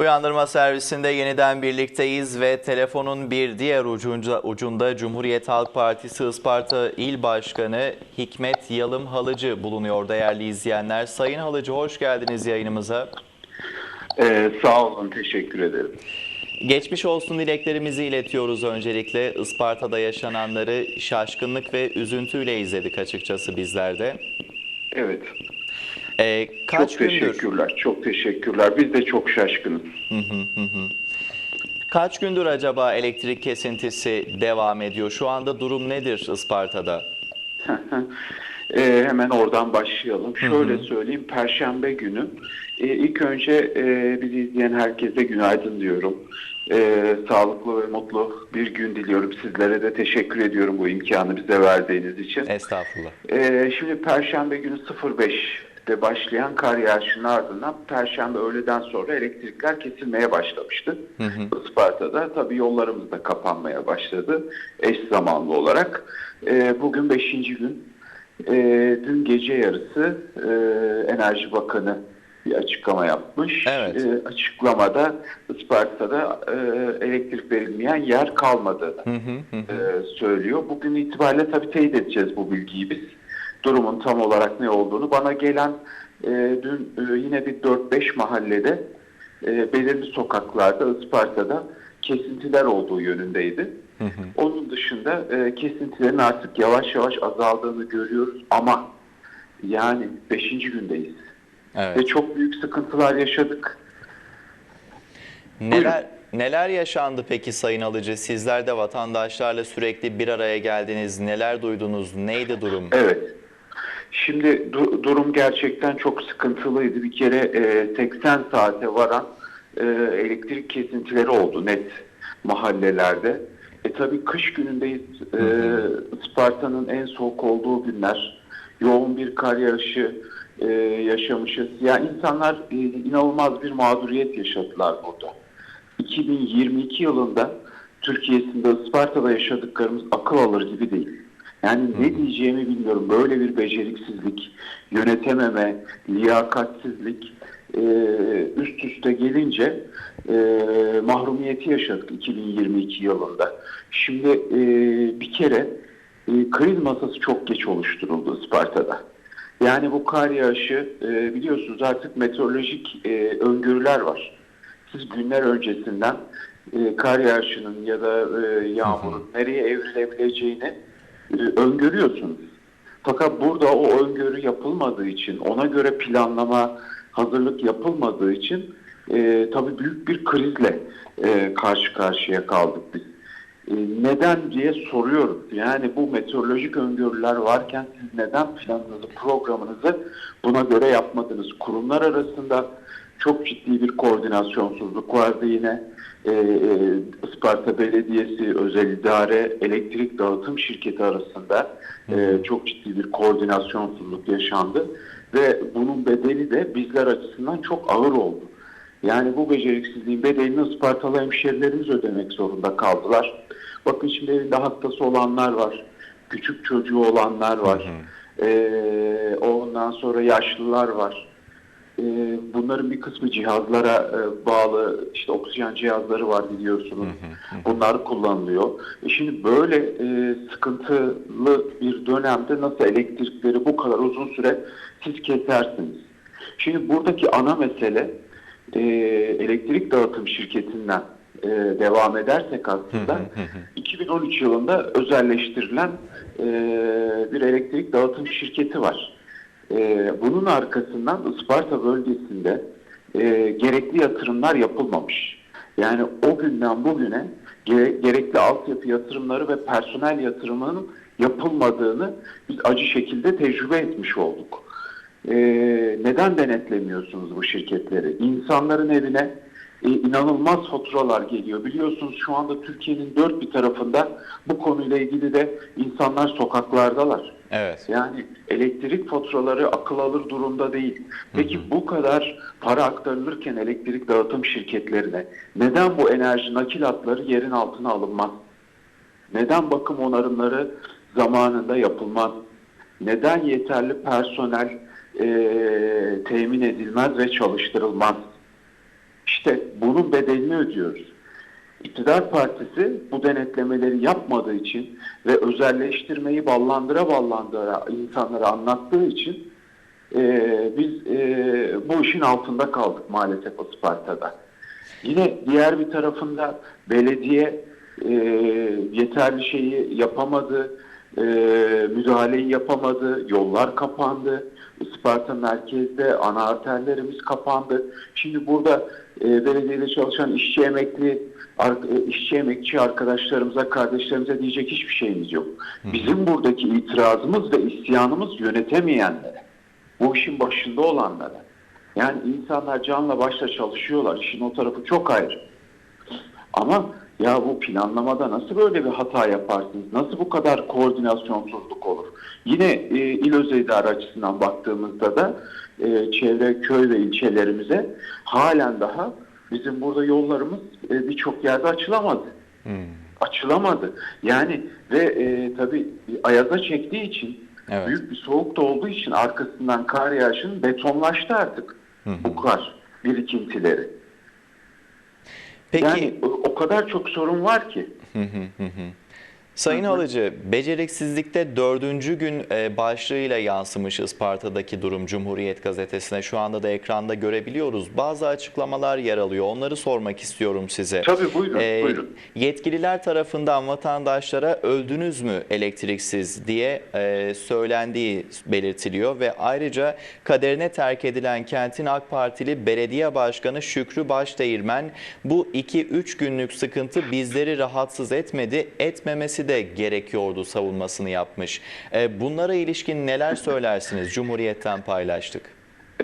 Uyandırma servisinde yeniden birlikteyiz ve telefonun bir diğer ucunda, ucunda Cumhuriyet Halk Partisi Isparta İl Başkanı Hikmet Yalım Halıcı bulunuyor değerli izleyenler. Sayın Halıcı hoş geldiniz yayınımıza. Ee, sağ olun, teşekkür ederim. Geçmiş olsun dileklerimizi iletiyoruz öncelikle. Isparta'da yaşananları şaşkınlık ve üzüntüyle izledik açıkçası bizler de. Evet, Ee, kaç çok gündür teşekkürler, çok teşekkürler. Biz de çok şaşkınız. kaç gündür acaba elektrik kesintisi devam ediyor? Şu anda durum nedir Isparta'da? Ee, hemen oradan başlayalım. Şöyle söyleyeyim, Perşembe günü e, ilk önce e, bizi izleyen herkese günaydın diyorum. E, sağlıklı ve mutlu bir gün diliyorum. Sizlere de teşekkür ediyorum bu imkanı bize verdiğiniz için. Estağfurullah. Ee, şimdi Perşembe günü 05'te başlayan kar yağışının ardından Perşembe öğleden sonra elektrikler kesilmeye başlamıştı. Isparta'da tabii yollarımız da kapanmaya başladı eş zamanlı olarak. Ee, bugün 5. gün. Ee, dün gece yarısı e, Enerji Bakanı bir açıklama yapmış. Evet. Ee, açıklamada Isparta'da e, elektrik verilmeyen yer kalmadığını Hı hı hı. e, söylüyor. Bugün itibariyle tabii teyit edeceğiz bu bilgiyi biz. Durumun tam olarak ne olduğunu. Bana gelen e, dün e, yine bir 4-5 mahallede e, belirli sokaklarda Isparta'da kesintiler olduğu yönündeydi. Onun dışında e, kesintilerin artık yavaş yavaş azaldığını görüyoruz ama yani 5. gündeyiz. Evet. Ve çok büyük sıkıntılar yaşadık. Neler neler yaşandı peki Sayın Alıcı? Sizler de vatandaşlarla sürekli bir araya geldiniz. Neler duydunuz? Neydi durum? Evet. Şimdi du- durum gerçekten çok sıkıntılıydı. Bir kere e, 80 saate varan e, elektrik kesintileri oldu net mahallelerde. E tabii kış günündeyiz. E, Isparta'nın en soğuk olduğu günler. Yoğun bir kar yağışı e, yaşamışız. Ya insanlar e, inanılmaz bir mağduriyet yaşadılar burada. 2022 yılında Türkiye'sinde Isparta'da yaşadıklarımız akıl alır gibi değil. Yani ne diyeceğimi bilmiyorum. Böyle bir beceriksizlik, yönetememe, liyakatsizlik e, üst üste gelince e, mahrumiyeti yaşadık 2022 yılında. Şimdi e, bir kere e, kriz masası çok geç oluşturuldu Isparta'da. Yani bu kar yağışı e, biliyorsunuz artık meteorolojik e, öngörüler var. Siz günler öncesinden e, kar yağışının ya da e, yağmurun nereye evrilebileceğini öngörüyorsunuz. Fakat burada o öngörü yapılmadığı için, ona göre planlama, hazırlık yapılmadığı için e, tabii büyük bir krizle e, karşı karşıya kaldık biz. E, neden diye soruyoruz. Yani bu meteorolojik öngörüler varken siz neden planınızı, programınızı buna göre yapmadınız? Kurumlar arasında çok ciddi bir koordinasyonsuzluk vardı yine. E, e, Isparta Belediyesi, Özel İdare, Elektrik Dağıtım Şirketi arasında e, çok ciddi bir koordinasyonsuzluk yaşandı. Ve bunun bedeli de bizler açısından çok ağır oldu. Yani bu beceriksizliğin bedelini Ispartalı hemşerilerimiz ödemek zorunda kaldılar. Bakın şimdi evinde hastası olanlar var. Küçük çocuğu olanlar var. Ee, ondan sonra yaşlılar var. Ee, bunların bir kısmı cihazlara e, bağlı işte oksijen cihazları var biliyorsunuz. Bunlar kullanılıyor. E şimdi böyle e, sıkıntılı bir dönemde nasıl elektrikleri bu kadar uzun süre siz kesersiniz? Şimdi buradaki ana mesele e, elektrik dağıtım şirketinden devam edersek aslında 2013 yılında özelleştirilen bir elektrik dağıtım şirketi var. E, bunun arkasından Isparta bölgesinde e, gerekli yatırımlar yapılmamış. Yani o günden bugüne gere- gerekli altyapı yatırımları ve personel yatırımının yapılmadığını biz acı şekilde tecrübe etmiş olduk. E, neden denetlemiyorsunuz bu şirketleri? İnsanların evine e, inanılmaz faturalar geliyor. Biliyorsunuz şu anda Türkiye'nin dört bir tarafında bu konuyla ilgili de insanlar sokaklardalar. Evet. Yani elektrik faturaları akıl alır durumda değil. Peki bu kadar para aktarılırken elektrik dağıtım şirketlerine neden bu enerji nakil hatları yerin altına alınmaz? Neden bakım onarımları zamanında yapılmaz? Neden yeterli personel e, temin edilmez ve çalıştırılmaz? İşte bunun bedelini ödüyoruz. İktidar partisi bu denetlemeleri yapmadığı için ve özelleştirmeyi ballandıra ballandıra insanlara anlattığı için e, biz e, bu işin altında kaldık maalesef Isparta'da. Yine diğer bir tarafında belediye e, yeterli şeyi yapamadı, e, müdahaleyi yapamadı, yollar kapandı, Isparta merkezde ana arterlerimiz kapandı. Şimdi burada e, belediyede çalışan işçi emekli, e, işçi emekçi arkadaşlarımıza, kardeşlerimize diyecek hiçbir şeyimiz yok. Bizim buradaki itirazımız ve isyanımız yönetemeyenlere, bu işin başında olanlara. Yani insanlar canla başla çalışıyorlar. İşin o tarafı çok ayrı. Ama ya bu planlamada nasıl böyle bir hata yaparsınız? Nasıl bu kadar koordinasyonsuzluk olur? Yine e, il özel idare açısından baktığımızda da e, çevre köy ve ilçelerimize halen daha bizim burada yollarımız e, birçok yerde açılamadı. Açılamadı. Yani ve e, tabii ayaza çektiği için Evet. büyük bir soğuk da olduğu için arkasından kar yağışının betonlaştı artık bu kar birikintileri. Peki Yani o, kadar çok sorun var ki. Sayın Halıcı, beceriksizlikte dördüncü gün e, başlığıyla yansımış Isparta'daki durum Cumhuriyet Gazetesi'ne. Şu anda da ekranda görebiliyoruz. Bazı açıklamalar yer alıyor. Onları sormak istiyorum size. Tabii, buyurun, buyurun. Yetkililer tarafından vatandaşlara öldünüz mü elektriksiz diye e, söylendiği belirtiliyor ve ayrıca kaderine terk edilen kentin AK Partili belediye başkanı Şükrü Başdeğirmen bu 2-3 günlük sıkıntı bizleri rahatsız etmedi, etmemesi de gerekiyordu savunmasını yapmış. E, bunlara ilişkin neler söylersiniz? Cumhuriyet'ten paylaştık.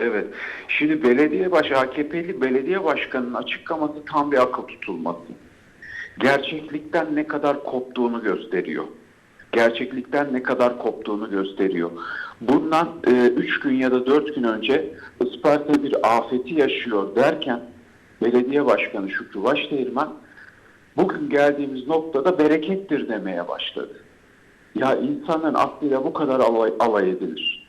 Evet. Şimdi belediye baş AKP'li belediye başkanının açıklaması tam bir akıl tutulması. Gerçeklikten ne kadar koptuğunu gösteriyor. Gerçeklikten ne kadar koptuğunu gösteriyor. Bundan 3 gün ya da 4 gün önce Isparta bir afeti yaşıyor derken belediye başkanı Şükrü Başdeğirmen bugün geldiğimiz noktada berekettir demeye başladı. Ya insanın aklıyla bu kadar alay, alay edilir.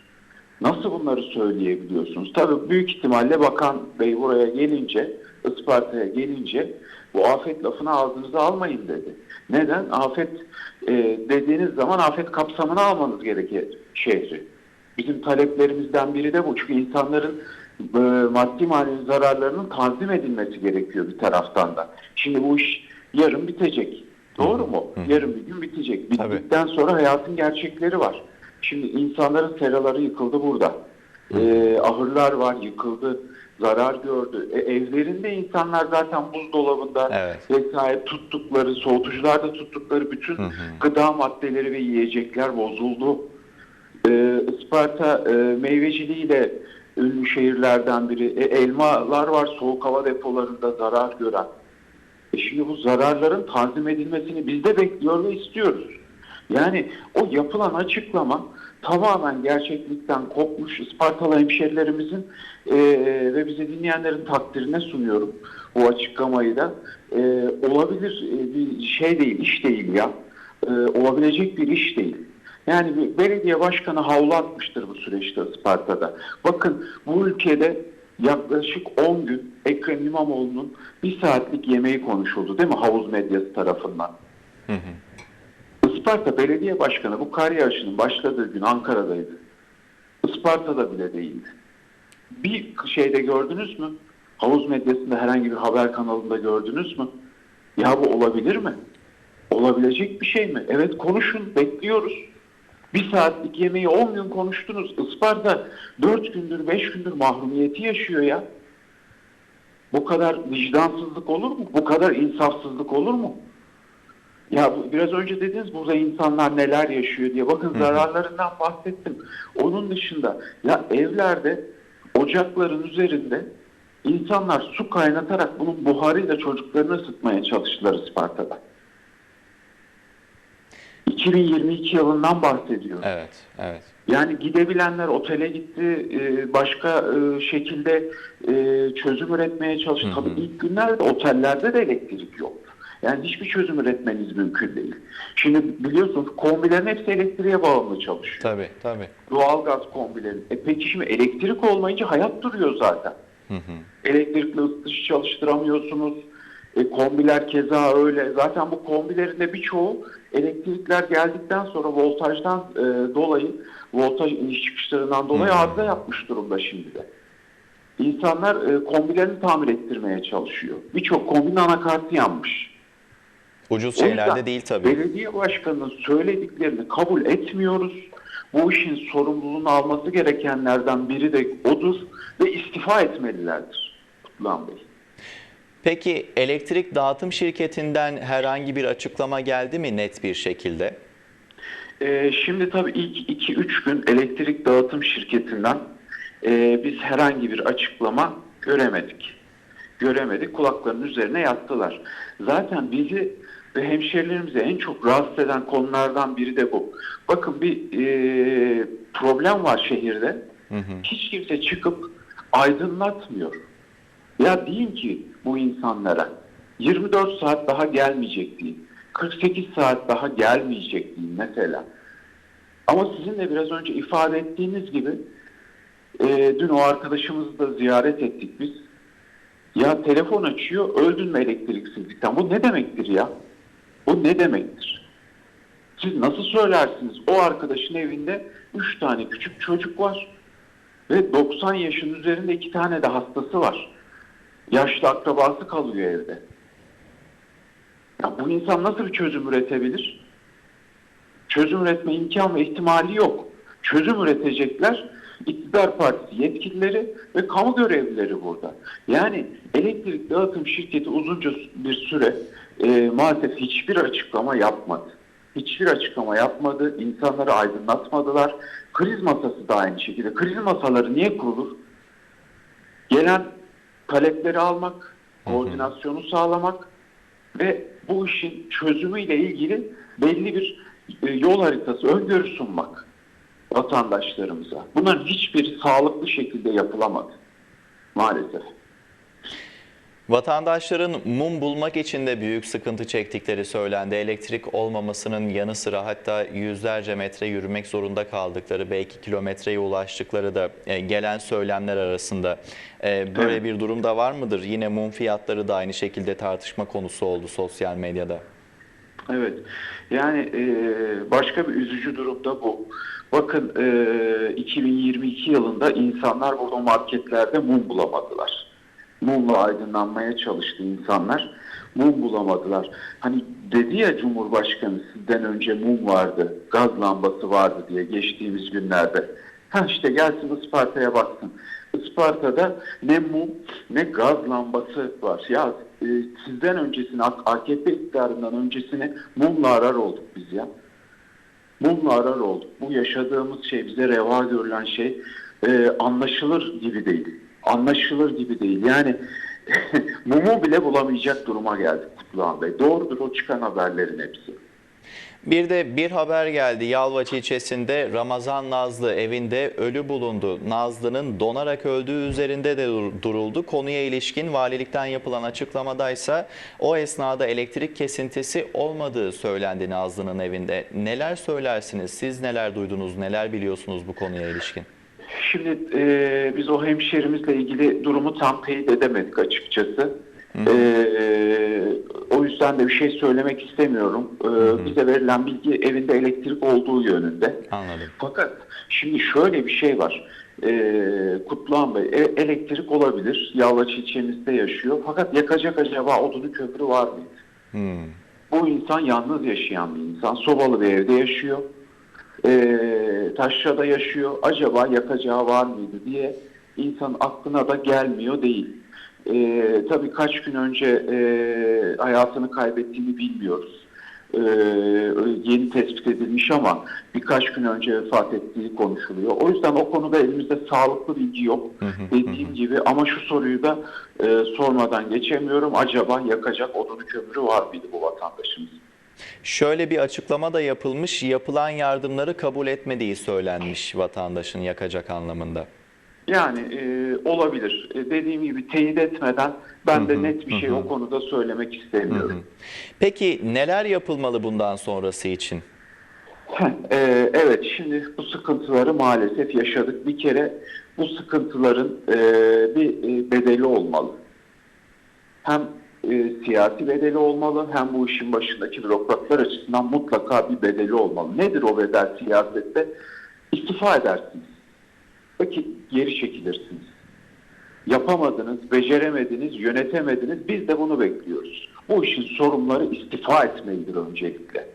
Nasıl bunları söyleyebiliyorsunuz? Tabii büyük ihtimalle Bakan Bey buraya gelince, Isparta'ya gelince bu afet lafını ağzınıza almayın dedi. Neden? Afet e, dediğiniz zaman afet kapsamına almanız gerekir şehri. Bizim taleplerimizden biri de bu. Çünkü insanların e, maddi manevi zararlarının tanzim edilmesi gerekiyor bir taraftan da. Şimdi bu iş yarın bitecek. Doğru mu? Yarın bir gün bitecek. Tabii. Bittikten sonra hayatın gerçekleri var. Şimdi insanların seraları yıkıldı burada. Ee, ahırlar var yıkıldı, zarar gördü. E, evlerinde insanlar zaten buzdolabında Evet. vesaire tuttukları, soğutucularda tuttukları bütün gıda maddeleri ve yiyecekler bozuldu. Ee, Isparta e, meyveciliğiyle ünlü şehirlerden biri. E, elmalar var soğuk hava depolarında zarar gören. E şimdi bu zararların tanzim edilmesini biz de bekliyor ve istiyoruz. Yani o yapılan açıklama tamamen gerçeklikten kopmuş Ispartalı hemşerilerimizin e, ve bizi dinleyenlerin takdirine sunuyorum bu açıklamayı da. E, olabilir e, bir şey değil, iş değil ya. E, olabilecek bir iş değil. Yani bir belediye başkanı havlu atmıştır bu süreçte Isparta'da. Bakın bu ülkede yaklaşık 10 gün Ekrem İmamoğlu'nun bir saatlik yemeği konuşuldu değil mi havuz medyası tarafından. Isparta Belediye Başkanı bu kar yağışının başladığı gün Ankara'daydı. Isparta'da bile değildi. Bir şeyde gördünüz mü? Havuz medyasında herhangi bir haber kanalında gördünüz mü? Ya bu olabilir mi? Olabilecek bir şey mi? Evet konuşun, bekliyoruz. Bir saatlik yemeği 10 gün konuştunuz. Isparta 4 gündür, 5 gündür mahrumiyeti yaşıyor ya. Bu kadar vicdansızlık olur mu? Bu kadar insafsızlık olur mu? Ya biraz önce dediniz burada insanlar neler yaşıyor diye. Bakın zararlarından bahsettim. Onun dışında ya evlerde ocakların üzerinde insanlar su kaynatarak bunun buharıyla çocuklarını ısıtmaya çalıştılar Isparta'da. 2022 yılından bahsediyorum. Evet, evet. Yani gidebilenler otele gitti, e, başka e, şekilde e, çözüm üretmeye çalıştı. Tabii ilk günlerde otellerde de elektrik yoktu. Yani hiçbir çözüm üretmeniz mümkün değil. Şimdi biliyorsunuz kombilerin hepsi elektriğe bağımlı çalışıyor. Tabii, tabii. Doğalgaz kombileri. E peki şimdi elektrik olmayınca hayat duruyor zaten. Elektrikli ısıtıcı çalıştıramıyorsunuz. E, kombiler keza öyle. Zaten bu kombilerin de birçoğu elektrikler geldikten sonra voltajdan e, dolayı, voltaj iniş çıkışlarından dolayı arıza yapmış durumda şimdi de. İnsanlar e, kombilerini tamir ettirmeye çalışıyor. Birçok kombinin anakartı yanmış. Ucuz O şeyler yüzden de değil tabii. Belediye başkanının söylediklerini kabul etmiyoruz. Bu işin sorumluluğunu alması gerekenlerden biri de odur ve istifa etmelilerdir. Kutluhan Bey. Peki elektrik dağıtım şirketinden herhangi bir açıklama geldi mi net bir şekilde? Ee, şimdi tabii ilk 2-3 gün elektrik dağıtım şirketinden e, biz herhangi bir açıklama göremedik. Göremedik. Kulaklarının üzerine yattılar. Zaten bizi ve hemşerilerimizi en çok rahatsız eden konulardan biri de bu. Bakın bir e, problem var şehirde. Hiç kimse çıkıp aydınlatmıyor. Ya deyin ki bu insanlara 24 saat daha gelmeyecek deyin. 48 saat daha gelmeyecek deyin mesela. Ama sizin de biraz önce ifade ettiğiniz gibi e, dün o arkadaşımızı da ziyaret ettik biz. Ya telefon açıyor öldün mü elektriksizlikten? Bu ne demektir ya? Bu ne demektir? Siz nasıl söylersiniz? O arkadaşın evinde 3 tane küçük çocuk var ve 90 yaşın üzerinde 2 tane de hastası var. Yaşlı akrabası kalıyor evde. Ya bu insan nasıl bir çözüm üretebilir? Çözüm üretme imkan ve ihtimali yok. Çözüm üretecekler iktidar partisi yetkilileri ve kamu görevlileri burada. Yani elektrik dağıtım şirketi uzunca bir süre e, maalesef hiçbir açıklama yapmadı. Hiçbir açıklama yapmadı. İnsanları aydınlatmadılar. Kriz masası da aynı şekilde. Kriz masaları niye kurulur? Gelen talepleri almak, koordinasyonu sağlamak ve bu işin çözümüyle ilgili belli bir e, yol haritası, öngörü sunmak vatandaşlarımıza. Bunların hiçbiri sağlıklı şekilde yapılamadı maalesef. Vatandaşların mum bulmak için de büyük sıkıntı çektikleri söylendi. Elektrik olmamasının yanı sıra hatta yüzlerce metre yürümek zorunda kaldıkları, belki kilometreye ulaştıkları da e, gelen söylemler arasında. E, Böyle Evet. bir durumda var mıdır? Yine mum fiyatları da aynı şekilde tartışma konusu oldu sosyal medyada. Evet. Yani e, başka bir üzücü durum da bu. Bakın e, 2022 yılında insanlar burada marketlerde mum bulamadılar. Mumla aydınlanmaya çalıştı insanlar. Mum bulamadılar. Hani dedi ya Cumhurbaşkanı sizden önce mum vardı, gaz lambası vardı diye geçtiğimiz günlerde. Ha işte gelsin Isparta'ya baksın. Isparta'da ne mum ne gaz lambası var. Ya e, sizden öncesini AKP iktidarından öncesini mumla arar olduk biz ya. Mumla arar olduk. Bu yaşadığımız şey bize reva görülen şey e, anlaşılır gibi değil. Anlaşılır gibi değil. Yani mumu bile bulamayacak duruma geldik Kutluhan Bey. Doğrudur o çıkan haberlerin hepsi. Bir de bir haber geldi. Yalvaç ilçesinde Ramazan Nazlı evinde ölü bulundu. Nazlı'nın donarak öldüğü üzerinde de dur- duruldu. Konuya ilişkin valilikten yapılan açıklamadaysa o esnada elektrik kesintisi olmadığı söylendi Nazlı'nın evinde. Neler söylersiniz? Siz neler duydunuz? Neler biliyorsunuz bu konuya ilişkin? Şimdi e, biz o hemşerimizle ilgili durumu tam teyit edemedik açıkçası. E, o yüzden de bir şey söylemek istemiyorum. E, bize verilen bilgi evinde elektrik olduğu yönünde. Anladım. Fakat şimdi şöyle bir şey var. E, Kutluhan Bey e- elektrik olabilir. Yalvaç ilçemizde yaşıyor. Fakat yakacak acaba odunu köprü var mıydı? Hmm. Bu insan yalnız yaşayan bir insan. Sobalı bir evde yaşıyor. Ee, taşrada yaşıyor. Acaba yakacağı var mıydı diye insan aklına da gelmiyor değil. Ee, tabii kaç gün önce e, hayatını kaybettiğini bilmiyoruz. Ee, yeni tespit edilmiş ama birkaç gün önce vefat ettiği konuşuluyor. O yüzden o konuda elimizde sağlıklı bilgi yok. Dediğim gibi ama şu soruyu da e, sormadan geçemiyorum. Acaba yakacak odunu kömürü var mıydı bu vatandaşımızın? Şöyle bir açıklama da yapılmış. Yapılan yardımları kabul etmediği söylenmiş vatandaşın yakacak anlamında. Yani e, olabilir. E, dediğim gibi teyit etmeden ben de net bir şey o konuda söylemek istemiyorum. Peki neler yapılmalı bundan sonrası için? E, evet şimdi bu sıkıntıları maalesef yaşadık. Bir kere bu sıkıntıların e, bir e, bedeli olmalı. Hem e, siyasi bedeli olmalı hem bu işin başındaki bürokratlar açısından mutlaka bir bedeli olmalı. Nedir o bedel siyasette? İstifa edersiniz. Vakit geri çekilirsiniz. Yapamadınız, beceremediniz, yönetemediniz. Biz de bunu bekliyoruz. Bu işin sorumluları istifa etmelidir öncelikle.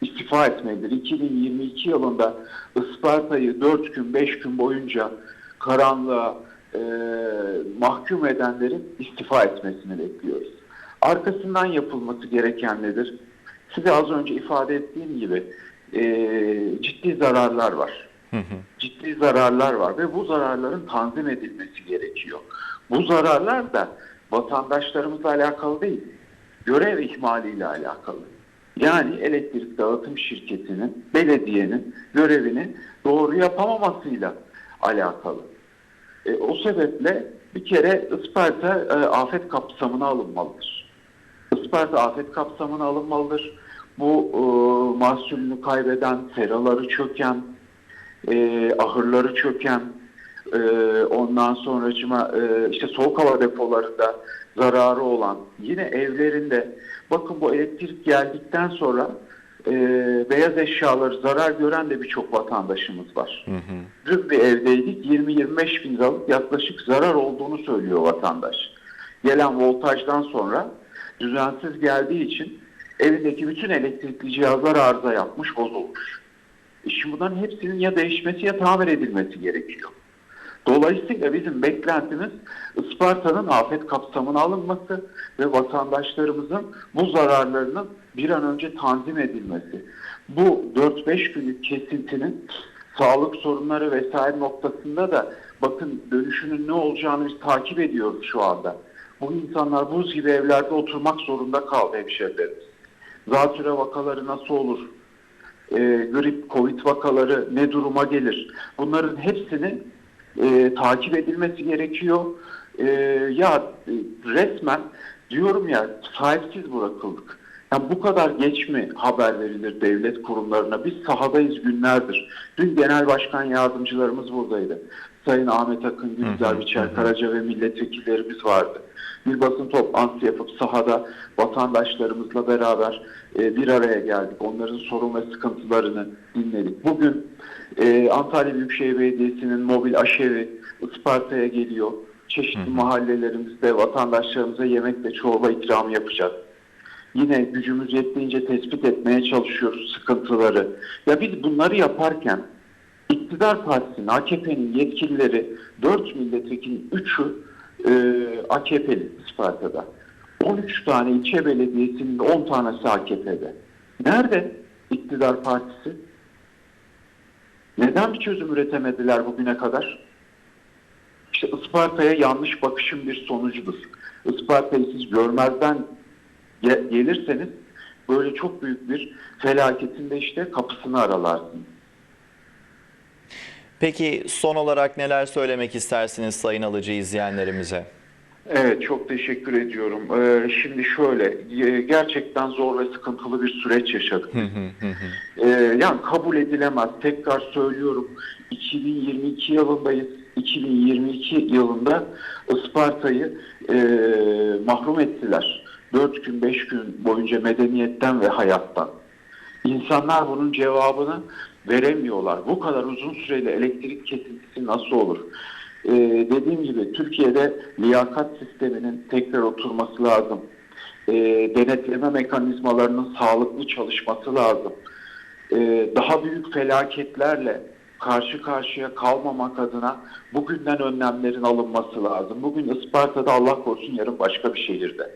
İstifa etmelidir. 2022 yılında Isparta'yı 4 gün, 5 gün boyunca karanlığa e, mahkum edenlerin istifa etmesini bekliyoruz. Arkasından yapılması gereken nedir? Size az önce ifade ettiğim gibi e, ciddi zararlar var ciddi zararlar var ve bu zararların tanzim edilmesi gerekiyor. Bu zararlar da vatandaşlarımızla alakalı değil, görev ihmaliyle alakalı. Yani elektrik dağıtım şirketinin, belediyenin görevini doğru yapamamasıyla alakalı. E, o sebeple bir kere Isparta e, afet kapsamına alınmalıdır. Isparta afet kapsamına alınmalıdır. Bu e, mahsulünü kaybeden, seraları çöken, e, ahırları çöken, e, ondan sonracıma e, işte soğuk hava depolarında zararı olan, yine evlerinde bakın bu elektrik geldikten sonra e, beyaz eşyaları zarar gören de birçok vatandaşımız var. Dün bir evdeydik 20-25 bin liralık yaklaşık zarar olduğunu söylüyor vatandaş. Gelen voltajdan sonra düzensiz geldiği için evindeki bütün elektrikli cihazlar arıza yapmış, bozulmuş. E Şimdi bunların hepsinin ya değişmesi ya tamir edilmesi gerekiyor. Dolayısıyla bizim beklentimiz Isparta'nın afet kapsamına alınması ve vatandaşlarımızın bu zararlarının bir an önce tanzim edilmesi. Bu 4-5 günlük kesintinin sağlık sorunları vesaire noktasında da bakın dönüşünün ne olacağını biz takip ediyoruz şu anda. Bu insanlar buz gibi evlerde oturmak zorunda kaldı hemşerilerimiz. Zatüre vakaları nasıl olur? e, grip, covid vakaları ne duruma gelir? Bunların hepsini e, takip edilmesi gerekiyor. E, ya e, resmen diyorum ya sahipsiz bırakıldık. Yani bu kadar geç mi haber verilir devlet kurumlarına? Biz sahadayız günlerdir. Dün genel başkan yardımcılarımız buradaydı. Sayın Ahmet Akın, Gülizar Biçer Karaca ve milletvekillerimiz vardı. Bir basın toplantısı yapıp sahada vatandaşlarımızla beraber e, bir araya geldik. Onların sorun ve sıkıntılarını dinledik. Bugün e, Antalya Büyükşehir Belediyesi'nin mobil aşevi Isparta'ya geliyor. Çeşitli mahallelerimizde vatandaşlarımıza yemek ve çorba ikramı yapacağız. Yine gücümüz yettiğince tespit etmeye çalışıyoruz sıkıntıları. Ya biz bunları yaparken iktidar partisinin, AKP'nin yetkilileri 4 milletvekilinin 3'ü e, AKP'li Isparta'da. 13 tane ilçe belediyesinin 10 tanesi AKP'de. Nerede iktidar partisi? Neden bir çözüm üretemediler bugüne kadar? İşte Isparta'ya yanlış bakışın bir sonucudur. Isparta'yı siz görmezden ge- gelirseniz böyle çok büyük bir felaketin de işte kapısını aralarsınız. Peki son olarak neler söylemek istersiniz sayın alıcı izleyenlerimize? Evet çok teşekkür ediyorum. Ee, şimdi şöyle e, gerçekten zor ve sıkıntılı bir süreç yaşadık. Ee, yani kabul edilemez. Tekrar söylüyorum 2022 yılındayız. 2022 yılında Isparta'yı e, mahrum ettiler. 4 gün 5 gün boyunca medeniyetten ve hayattan. İnsanlar bunun cevabını veremiyorlar. Bu kadar uzun süreli elektrik kesintisi nasıl olur? Ee, dediğim gibi Türkiye'de liyakat sisteminin tekrar oturması lazım. Ee, denetleme mekanizmalarının sağlıklı çalışması lazım. Ee, daha büyük felaketlerle karşı karşıya kalmamak adına bugünden önlemlerin alınması lazım. Bugün Isparta'da Allah korusun yarın başka bir şehirde.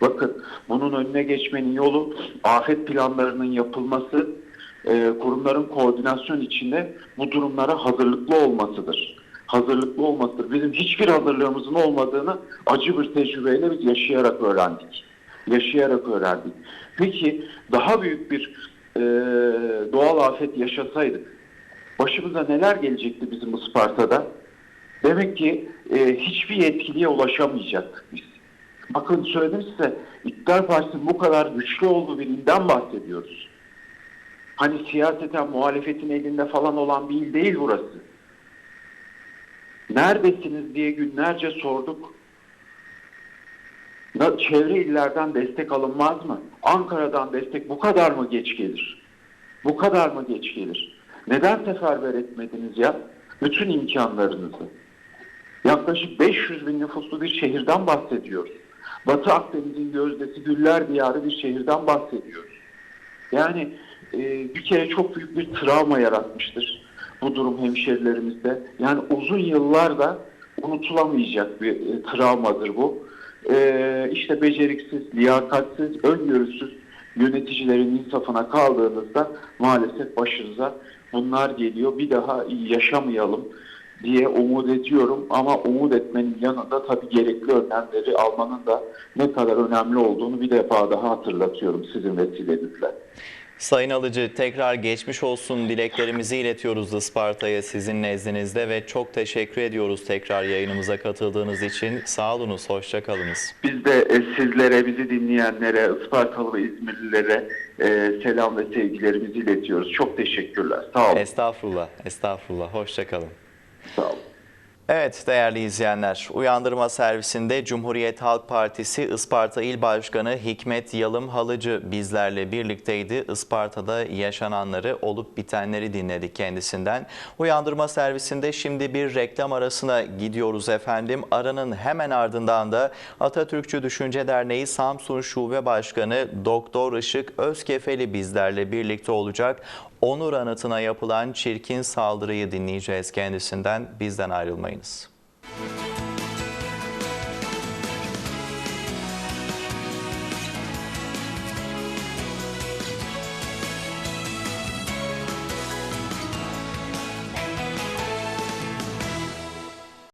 Bakın bunun önüne geçmenin yolu afet planlarının yapılması, e, kurumların koordinasyon içinde bu durumlara hazırlıklı olmasıdır. Hazırlıklı olmasıdır. Bizim hiçbir hazırlığımızın olmadığını acı bir tecrübeyle biz yaşayarak öğrendik. Yaşayarak öğrendik. Peki daha büyük bir e, doğal afet yaşasaydık başımıza neler gelecekti bizim Isparta'da? Demek ki e, hiçbir yetkiliye ulaşamayacaktık biz. Bakın söyledim size İktidar Partisi'nin bu kadar güçlü olduğu bir ilden bahsediyoruz. Hani siyaseten muhalefetin elinde falan olan bir il değil burası. Neredesiniz diye günlerce sorduk. Çevre illerden destek alınmaz mı? Ankara'dan destek bu kadar mı geç gelir? Bu kadar mı geç gelir? Neden seferber etmediniz ya? Bütün imkanlarınızı. Yaklaşık 500 bin nüfuslu bir şehirden bahsediyoruz. Batı Akdeniz'in gözdesi güller diyarı bir şehirden bahsediyoruz. Yani e, bir kere çok büyük bir travma yaratmıştır bu durum hemşerilerimizde. Yani uzun yıllarda unutulamayacak bir e, travmadır bu. E, işte beceriksiz, liyakatsiz, öngörüsüz yöneticilerin insafına kaldığınızda maalesef başınıza bunlar geliyor. Bir daha yaşamayalım diye umut ediyorum ama umut etmenin yanında tabii gerekli önlemleri almanın da ne kadar önemli olduğunu bir defa daha hatırlatıyorum sizin vesilenizle. Sayın Alıcı tekrar geçmiş olsun dileklerimizi iletiyoruz Isparta'ya sizin nezdinizde ve çok teşekkür ediyoruz tekrar yayınımıza katıldığınız için. Sağ olunuz, hoşça kalınız. Biz de e, sizlere, bizi dinleyenlere, Ispartalı ve İzmirlilere e, selam ve sevgilerimizi iletiyoruz. Çok teşekkürler. Sağ olun. Estağfurullah, estağfurullah, hoşça kalın. Sağ olun. Evet değerli izleyenler, Uyandırma Servisinde Cumhuriyet Halk Partisi Isparta İl Başkanı Hikmet Yalım Halıcı bizlerle birlikteydi. Isparta'da yaşananları, olup bitenleri dinledik kendisinden. Uyandırma Servisinde şimdi bir reklam arasına gidiyoruz efendim. Aranın hemen ardından da Atatürkçü Düşünce Derneği Samsun Şube Başkanı Doktor Işık Özkefeli bizlerle birlikte olacak. Onur anıtına yapılan çirkin saldırıyı dinleyeceğiz kendisinden. Bizden ayrılmayınız.